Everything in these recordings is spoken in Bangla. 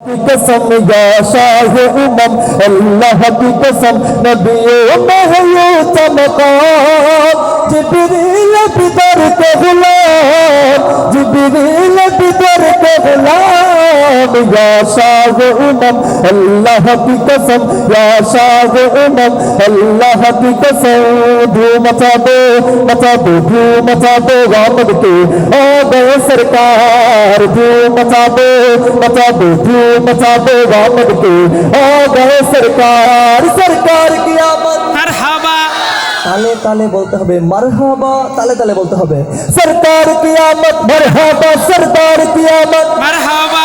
قسم يا شاہ امم اللہ کی قسم نبیوں میں ہے یہ چمکان جبریل بدر کے غلام جبریل بدر کے غلام قسم یا شاہ امم اللہ کی قسم یا شاہ امم اللہ کی قسم دھوم مچا دو مچا دو دھوم مچا دو غامد کے آ گئے سرکار دھوم مچا دو مچا دو دھوم مچا دو غامد کے آ گئے سرکار سرکار کی آمد۔ مرحبا۔ تالے تالے তালে তালে مرحبا تالے تالے তালে তালে سرکار کی آمد مرحبا سرکار کی آمد۔ مرحبا۔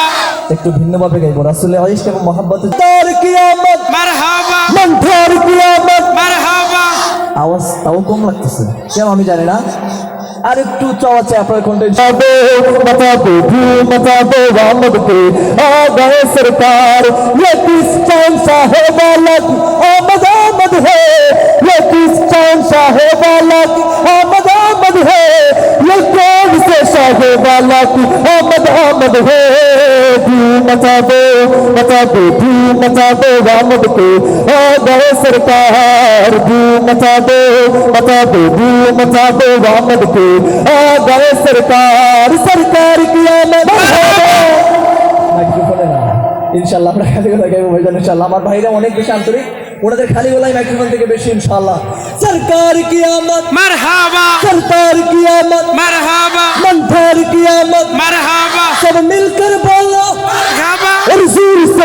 একটু ভিন্নভাবে গাইবো রাসুল আইস এবং মহাব্বত सरकार की आमद মারহাবা मंथर की आमद মারহাবা আওয়াজ তাও কম লাগতেছে কেন আমি জানি না আর একটু চাওয়াচ্ছে আপনার কোনটা मचा दो मचा दो धूम मचा दो गामद के आ गए सरकार ये किस चांद साहे वाला की आमद आमद है ये किस चांद साहे वाला की आमद आमद है ये कौन से साहे वाला की आमद आमद है धूम मचा दो मचा दो धूम मचा दो गामद के आ गए सरकार धूम मचा दो मचा दो धूम मचा दो गामद के आ गए सरकार सरकार की आमद মাইক্রোফোনে না ইনশাল্লাহ আমরা খালি গলায় গাইবো ভাইজান ইনশাল্লাহ আমার ভাইরা অনেক বেশি আন্তরিক ওনাদের খালি গলায় মাইক্রোফোন থেকে বেশি ইনশাল্লাহ সরকার কি আমদ মারহাবা सरकार की आमद মারহাবা मंथर की आमद মারহাবা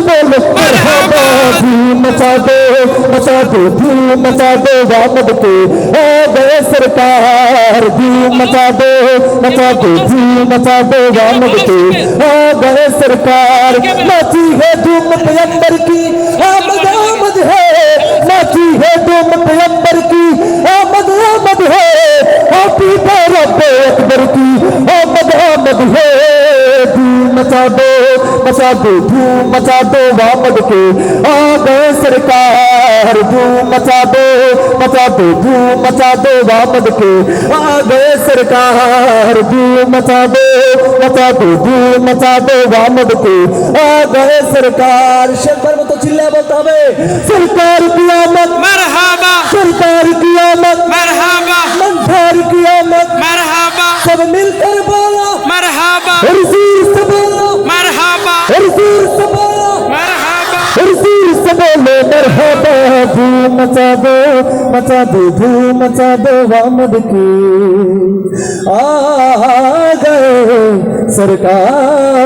बोलो मरहबा धूम मचा दो मचा दो धूम मचा दो गामद के आ गए सरकार धूम मचा दो मचा दो धूम मचा दो गामद के आ गए सरकार नाची है धूम पैगंबर की आमद आमद है नाची है धूम पैगंबर की आमद आमद है हैप्पी बर्थडे अकबर की आमद आमद है धूम मचा दो मचा दो धूम मचा दो वामन के। आ गए सरकार धूम मचा दो मचा दो धूम मचा दो वामन के। आ गए सरकार धूम मचा दो मचा दो धूम मचा दो वामन के। आ गए सरकार शेर में तो चिल्ला बतावे सरकार की कियामत मरहबा। सरकार की कियामत मरहबा। की कियामत मरहबा। सब मिलकर बोलो। मरहबा। বলে মারহাবা ধুম মচা দো মচা দো ধুম মচা দো আমদ কি আ গয়ে সরকার